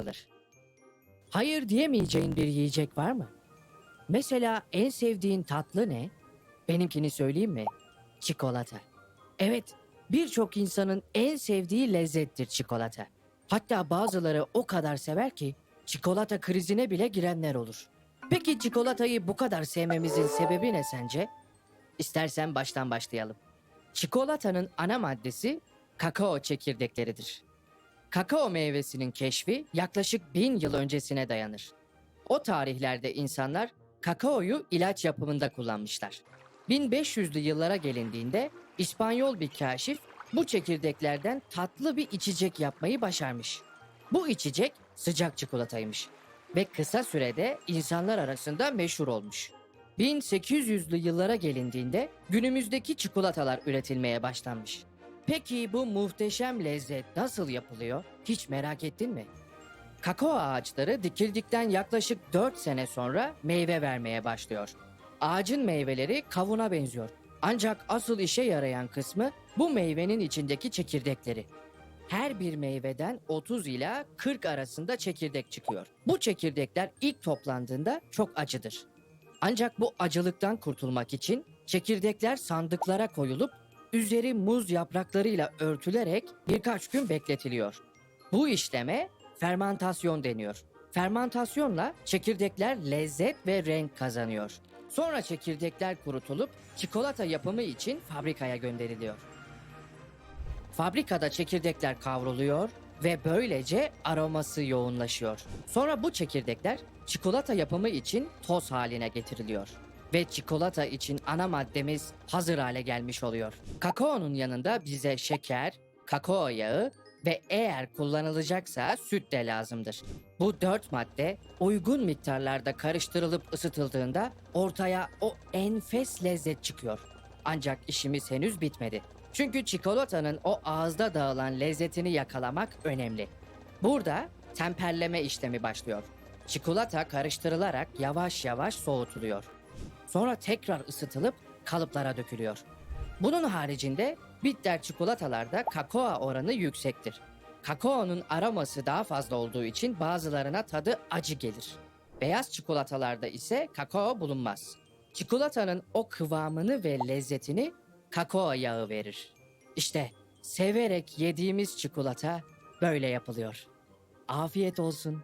yapılır. Hayır diyemeyeceğin bir yiyecek var mı? Mesela en sevdiğin tatlı ne? Benimkini söyleyeyim mi? Çikolata. Evet, birçok insanın en sevdiği lezzettir çikolata. Hatta bazıları o kadar sever ki çikolata krizine bile girenler olur. Peki çikolatayı bu kadar sevmemizin sebebi ne sence? İstersen baştan başlayalım. Çikolatanın ana maddesi kakao çekirdekleridir. Kakao meyvesinin keşfi yaklaşık bin yıl öncesine dayanır. O tarihlerde insanlar kakaoyu ilaç yapımında kullanmışlar. 1500'lü yıllara gelindiğinde İspanyol bir kaşif bu çekirdeklerden tatlı bir içecek yapmayı başarmış. Bu içecek sıcak çikolataymış ve kısa sürede insanlar arasında meşhur olmuş. 1800'lü yıllara gelindiğinde günümüzdeki çikolatalar üretilmeye başlanmış. Peki bu muhteşem lezzet nasıl yapılıyor? Hiç merak ettin mi? Kakao ağaçları dikildikten yaklaşık 4 sene sonra meyve vermeye başlıyor. Ağacın meyveleri kavuna benziyor. Ancak asıl işe yarayan kısmı bu meyvenin içindeki çekirdekleri. Her bir meyveden 30 ila 40 arasında çekirdek çıkıyor. Bu çekirdekler ilk toplandığında çok acıdır. Ancak bu acılıktan kurtulmak için çekirdekler sandıklara koyulup üzeri muz yapraklarıyla örtülerek birkaç gün bekletiliyor. Bu işleme fermantasyon deniyor. Fermantasyonla çekirdekler lezzet ve renk kazanıyor. Sonra çekirdekler kurutulup çikolata yapımı için fabrikaya gönderiliyor. Fabrikada çekirdekler kavruluyor ve böylece aroması yoğunlaşıyor. Sonra bu çekirdekler çikolata yapımı için toz haline getiriliyor. Ve çikolata için ana maddemiz hazır hale gelmiş oluyor. Kakaonun yanında bize şeker, kakao yağı ve eğer kullanılacaksa süt de lazımdır. Bu dört madde uygun miktarlarda karıştırılıp ısıtıldığında ortaya o enfes lezzet çıkıyor. Ancak işimiz henüz bitmedi. Çünkü çikolatanın o ağızda dağılan lezzetini yakalamak önemli. Burada temperleme işlemi başlıyor. Çikolata karıştırılarak yavaş yavaş soğutuluyor. Sonra tekrar ısıtılıp kalıplara dökülüyor. Bunun haricinde bitter çikolatalarda kakao oranı yüksektir. Kakaonun aroması daha fazla olduğu için bazılarına tadı acı gelir. Beyaz çikolatalarda ise kakao bulunmaz. Çikolatanın o kıvamını ve lezzetini kakao yağı verir. İşte severek yediğimiz çikolata böyle yapılıyor. Afiyet olsun.